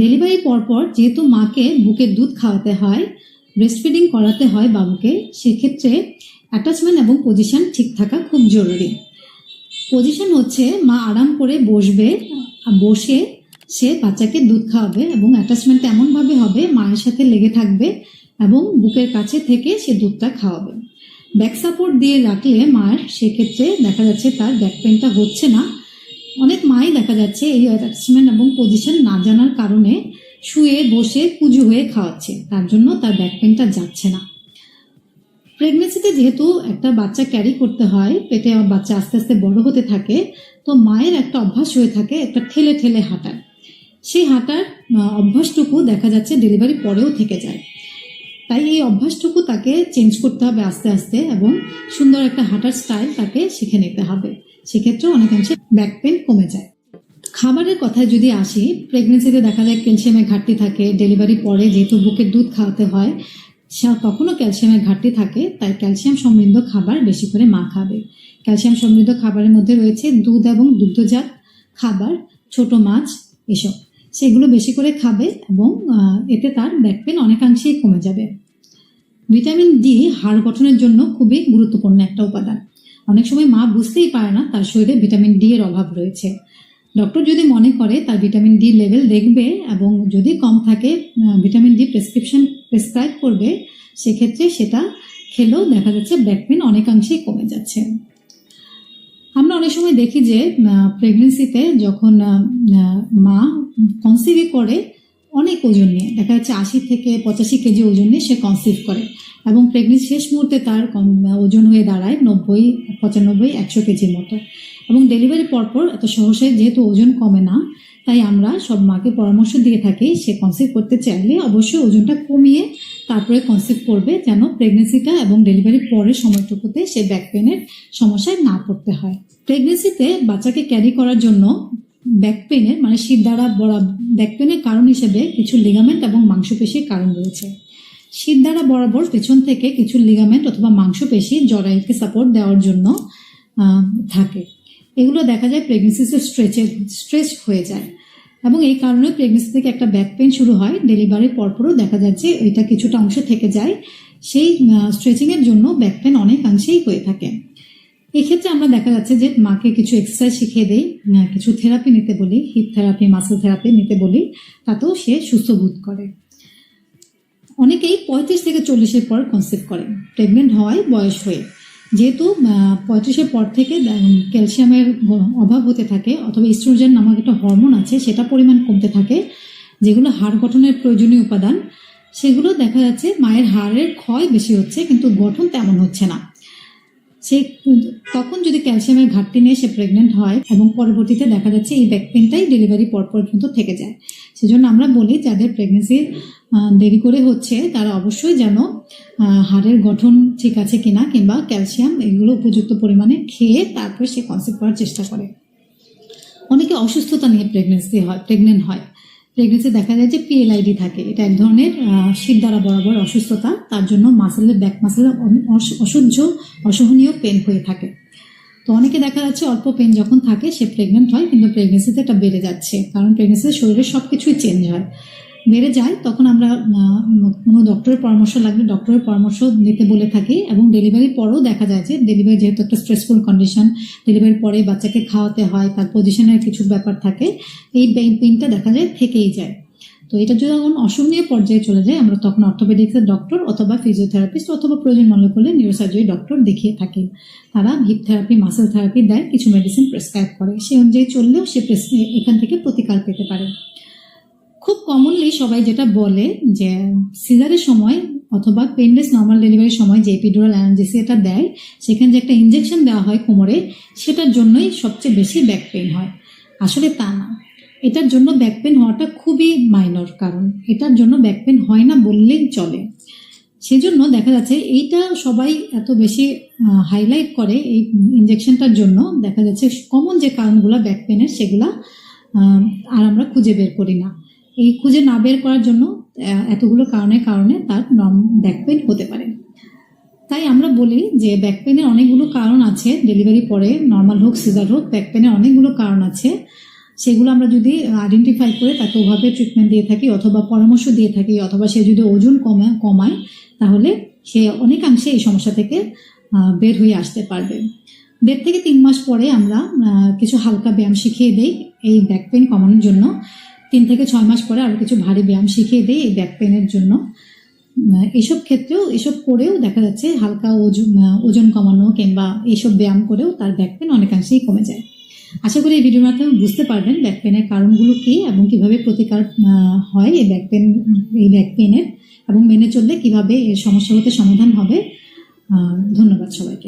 Delivery পরপর যেহেতু মাকে বুকের দুধ খাওয়াতে হয় ব্রেস্ট ফিডিং করাতে হয় বাবুকে, সেক্ষেত্রে অ্যাটাচমেন্ট এবং পজিশন ঠিক থাকা খুব জরুরি। পজিশন হচ্ছে মা আরাম করে বসবে বসে সে বাচ্চাকে দুধ খাওয়াবে এবং অ্যাটাচমেন্ট এমনভাবে হবে মায়ের সাথে লেগে থাকবে এবং বুকের কাছে থেকে সে দুধটা খাওয়াবে। ব্যাক সাপোর্ট দিয়ে রাখলে মায়ের সেক্ষেত্রে দেখা যাচ্ছে তার ব্যাক পেনটা হচ্ছে না। অনেক মাই দেখা যাচ্ছে এই অ্যাটাচমেন্ট এবং পজিশন না জানার কারণে শুয়ে বসে কুজু হয়ে খাওয়াচ্ছে। তার জন্য তার ব্যাক পেনটা যাচ্ছে না। প্রেগনেন্সিতে যেহেতু একটা বাচ্চা ক্যারি করতে হয়, পেটে আমার বাচ্চা আস্তে আস্তে বড় হতে থাকে, তো মায়ের একটা অভ্যাস হয়ে থাকে একটা ঠেলে ঠেলে হাঁটার। সেই হাঁটার অভ্যাসটুকু দেখা যাচ্ছে ডেলিভারি পরেও থেকে যায়। তাই এই অভ্যাসটুকু তাকে চেঞ্জ করতে হবে আস্তে আস্তে এবং সুন্দর একটা হাঁটার স্টাইল তাকে শিখে নিতে হবে। সেক্ষেত্রে অনেকাংশে ব্যাক পেন কমে যায়। খাবারের কথায় যদি আসি প্রেগনেন্সিতে দেখা যায় ক্যালসিয়ামের ঘাটতি থাকে ডেলিভারি পরে যেহেতু বুকের দুধ খাওয়াতে হয় তখনও ক্যালসিয়ামের ঘাটতি থাকে, তাই ক্যালসিয়াম সমৃদ্ধ খাবার বেশি করে মা খাবে। ক্যালসিয়াম সমৃদ্ধ খাবারের মধ্যে রয়েছে দুধ এবং দুগ্ধজাত খাবার, ছোট মাছ, এসব। সেগুলো বেশি করে খাবে এবং এতে তার ব্যাক পেন অনেকাংশেই কমে যাবে। ভিটামিন ডি হাড় গঠনের জন্য খুবই গুরুত্বপূর্ণ একটা উপাদান। অনেক সময় মা বুঝতেই পারে না তার শরীরে ভিটামিন ডি এর অভাব রয়েছে। ডক্টর যদি মনে করে তার ভিটামিন ডি লেভেল দেখবে এবং যদি কম থাকে ভিটামিন ডি প্রেসক্রিপশন প্রেসক্রাইব করবে, সেক্ষেত্রে সেটা খেলেও দেখা যাচ্ছে ব্যাক পেন অনেকাংশেই কমে যাচ্ছে। আমরা অনেক সময় দেখি যে প্রেগনেন্সিতে যখন মা কনসিভ করে অনেক ওজন নিয়ে, দেখা যাচ্ছে আশি থেকে পঁচাশি কেজি ওজন নিয়ে সে কনসিভ করে এবং প্রেগনেন্সি শেষ মুহূর্তে তার ওজন হয়ে দাঁড়ায় নব্বই, পঁচানব্বই, একশো কেজির মতো। এবং ডেলিভারি পরপর এত সহসে যেহেতু ওজন কমে না, তাই আমরা সব মাকে পরামর্শ দিয়ে থাকি, সে কনসিভ করতে চাইলে অবশ্যই ওজনটা কমিয়ে তারপরে কনসিভ করবে যেন প্রেগনেন্সিটা এবং ডেলিভারি পরের সময়টুকুতে সে ব্যাক পেনের সমস্যায় না পড়তে হয়। প্রেগনেন্সিতে বাচ্চাকে ক্যারি করার জন্য ব্যাক পেনের মানে শীত দ্বারা বড়া ব্যাক পেনের কারণ হিসেবে কিছু লিগামেন্ট এবং মাংসপেশির কারণ রয়েছে। শীত দ্বারা বরাবর পেছন থেকে কিছু লিগামেন্ট অথবা মাংসপেশি জরায়ুকে সাপোর্ট দেওয়ার জন্য থাকে। এগুলো দেখা যায় প্রেগনেন্সিতে স্ট্রেচে স্ট্রেচ হয়ে যায়। এবং এই কারণে প্রেগনেন্সি থেকে একটা ব্যাক পেন শুরু হয়। ডেলিভারির পরপরও দেখা যাচ্ছে এটা কিছুটা অংশ থেকে যায়। সেই স্ট্রেচিংয়ের জন্য ব্যাক পেন অনেকাংশেই হয়ে থাকে। এক্ষেত্রে আমরা দেখা যাচ্ছে যে মাকে কিছু এক্সারসাইজ শিখিয়ে দেই কিছু থেরাপি নিতে বলি হিপ থেরাপি মাসেল থেরাপি নিতে বলি, তাতেও সে সুস্থ বোধ করে। অনেকেই পঁয়ত্রিশ থেকে চল্লিশের পর কনসেপ্ট করে প্রেগনেন্ট হয় বয়স হয়ে। যেহেতু পঁয়ত্রিশের পর থেকে ক্যালসিয়ামের অভাব হতে থাকে, অথবা ইস্ট্রোজেন নামক একটা হরমোন আছে, সেটা পরিমাণ কমতে থাকে, যেগুলো হাড় গঠনের প্রয়োজনীয় উপাদান, সেগুলো দেখা যাচ্ছে মায়ের হাড়ের ক্ষয় বেশি হচ্ছে, কিন্তু গঠন তেমন হচ্ছে না। সে তখন যদি ক্যালসিয়ামের ঘাটতি নিয়ে সে প্রেগনেন্ট হয় এবং পরবর্তীতে দেখা যাচ্ছে এই ব্যাক ডেলিভারি পর পর্যন্ত থেকে যায়। সেজন্য আমরা বলি যাদের প্রেগনেন্সি দেরি করে হচ্ছে, তারা অবশ্যই যেন হাড়ের গঠন ঠিক আছে কিনা কিংবা ক্যালসিয়াম এগুলো উপযুক্ত পরিমাণে খেয়ে তারপরে সে কনসেপ্ট করার চেষ্টা করে। অনেকে অসুস্থতা নিয়ে প্রেগনেন্সি হয় প্রেগনেন্ট হয়। প্রেগনেন্সি দেখা যায় যে পিএলআইডি থাকে। এটা এক ধরনের শীত দ্বারা বরাবর অসুস্থতা। তার জন্য মাসেলের ব্যাক মাসেলের অসহ্য, অসহনীয় পেন হয়ে থাকে। তো অনেকে দেখা যাচ্ছে অল্প পেন যখন থাকে, সে প্রেগনেন্ট হয়, কিন্তু প্রেগনেন্সিতে এটা বেড়ে যাচ্ছে। কারণ প্রেগনেন্সিতে শরীরের সব কিছুই চেঞ্জ হয়। বেড়ে যায়, তখন আমরা কোনো ডক্টরের পরামর্শ লাগলে ডক্টরের পরামর্শ নিতে বলে থাকি এবং ডেলিভারি পরেও দেখা যায় যে ডেলিভারি যেহেতু একটা স্ট্রেসফুল কন্ডিশন ডেলিভারি পরে বাচ্চাকে খাওয়াতে হয়, তার পজিশনের কিছু ব্যাপার থাকে, এই পেনটা দেখা যায় থেকেই যায়। তো এটা যদি যখন অসহনীয় পর্যায়ে চলে যায়, আমরা তখন অর্থোপেডিক্সের ডক্টর অথবা ফিজিওথেরাপিস্ট অথবা প্রয়োজন মনে করলে নিউরোসার্জারি ডক্টর দেখিয়ে থাকেন তারা হিপ থেরাপি মাসেল থেরাপি দেয়, কিছু মেডিসিন প্রেসক্রাইব করে। সেই অনুযায়ী চললেও সে এখান থেকে প্রতিকার পেতে পারে। খুব কমনলি সবাই যেটা বলে যে, সিজারের সময় অথবা পেনলেস নর্মাল ডেলিভারির সময় যে এপিডুরাল অ্যানালজেসিয়াটা দেয়, সেখানে যে একটা ইঞ্জেকশন দেওয়া হয় কোমরে, সেটার জন্যই সবচেয়ে বেশি ব্যাক পেন হয়। আসলে তা না। এটার জন্য ব্যাক পেন হওয়াটা খুবই মাইনর কারণ। এটার জন্য ব্যাক পেন হয় না বললেই চলে। সেজন্য দেখা যাচ্ছে এইটা সবাই এত বেশি হাইলাইট করে এই ইঞ্জেকশনটার জন্য। দেখা যাচ্ছে কমন যে কারণগুলো ব্যাক পেনের সেগুলা আর আমরা খুঁজে বের করি না। এই খুঁজে না বের করার জন্য এতগুলো কারণের কারণে তার ব্যাক পেন হতে পারে। তাই আমরা বলি যে ব্যাক পেনের অনেকগুলো কারণ আছে ডেলিভারি পরে নর্মাল হোক সিজার হোক ব্যাক পেনের অনেকগুলো কারণ আছে। সেগুলো আমরা যদি আইডেন্টিফাই করে তাকে ওভাবে ট্রিটমেন্ট দিয়ে থাকি অথবা পরামর্শ দিয়ে থাকি, অথবা সে যদি ওজন কমে, কমায়, তাহলে সে অনেকাংশে এই সমস্যা থেকে বের হয়ে আসতে পারবে। দেড় থেকে তিন মাস পরে আমরা কিছু হালকা ব্যায়াম শিখিয়ে দেই এই ব্যাক পেন কমানোর জন্য। তিন থেকে ছয় মাস পরে আরও কিছু ভারী ব্যায়াম শিখিয়ে দেই এই ব্যাক পেনের জন্য। এসব ক্ষেত্রেও, এসব করেও দেখা যাচ্ছে হালকা ওজন ওজন কমানো কিংবা এইসব ব্যায়াম করেও তার ব্যাক পেন অনেকাংশেই কমে যায়। আশা করি এই ভিডিওর মাধ্যমে বুঝতে পারবেন ব্যাক পেনের কারণগুলো কী এবং কীভাবে প্রতিকার হয় এই ব্যাক পেন এই ব্যাক পেনের এবং মেনে চললে কীভাবে এর সমস্যা হতে সমাধান হবে। ধন্যবাদ সবাইকে।